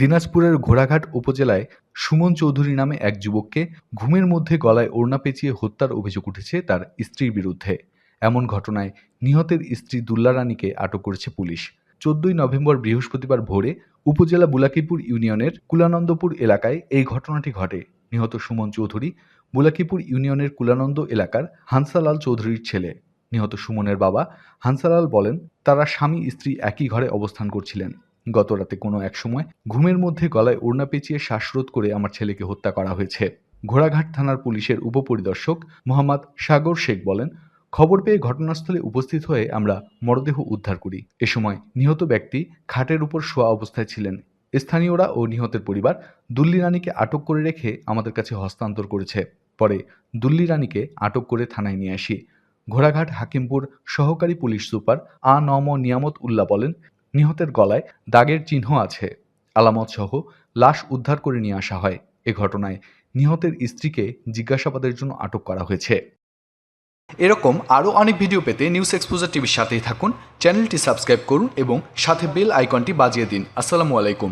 দিনাজপুরের ঘোড়াঘাট উপজেলায় সুমন চৌধুরী নামে এক যুবককে ঘুমের মধ্যে গলায় ওড়না পেঁচিয়ে হত্যার অভিযোগ উঠেছে তার স্ত্রীর বিরুদ্ধে। এমন ঘটনায় নিহতের স্ত্রী দুল্লা রানীকে আটক করেছে পুলিশ। চোদ্দই নভেম্বর বৃহস্পতিবার ভোরে উপজেলা বুলাকিপুর ইউনিয়নের কুলানন্দপুর এলাকায় এই ঘটনাটি ঘটে। নিহত সুমন চৌধুরী বুলাকিপুর ইউনিয়নের কুলানন্দ এলাকার হানসালাল চৌধুরীর ছেলে। নিহত সুমনের বাবা হানসালাল বলেন, তারা স্বামী স্ত্রী একই ঘরে অবস্থান করছিলেন। গত রাতে কোনো এক সময় ঘুমের মধ্যে গলায় ওড়না পেঁচিয়ে শ্বাসরোধ করে আমার ছেলেকে হত্যা করা হয়েছে। ঘোড়াঘাট থানার পুলিশের উপপরিদর্শক মোহাম্মদ সাগর শেখ বলেন, খবর পেয়ে ঘটনাস্থলে উপস্থিত হয়ে আমরা মরদেহ উদ্ধার করি। এ সময় নিহত ব্যক্তি খাটের উপর শোয়া অবস্থায় ছিলেন। স্থানীয়রা ও নিহতের পরিবার দুল্লি রানীকে আটক করে রেখে আমাদের কাছে হস্তান্তর করেছে। পরে দুল্লি রানীকে আটক করে থানায় নিয়ে আসি। ঘোড়াঘাট হাকিমপুর সহকারী পুলিশ সুপার আ নম নিয়ামত উল্লাহ বলেন নিহতের গলায় দাগের চিহ্ন আছে। আলামত সহ লাশ উদ্ধার করে নিয়ে আসা হয়। এ ঘটনায় নিহতের স্ত্রীকে জিজ্ঞাসাবাদের জন্য আটক করা হয়েছে। এরকম আরও অনেক ভিডিও পেতে নিউজ এক্সপোজার টিভির সাথেই থাকুন। চ্যানেলটি সাবস্ক্রাইব করুন এবং সাথে বেল আইকনটি বাজিয়ে দিন। আসসালামু আলাইকুম।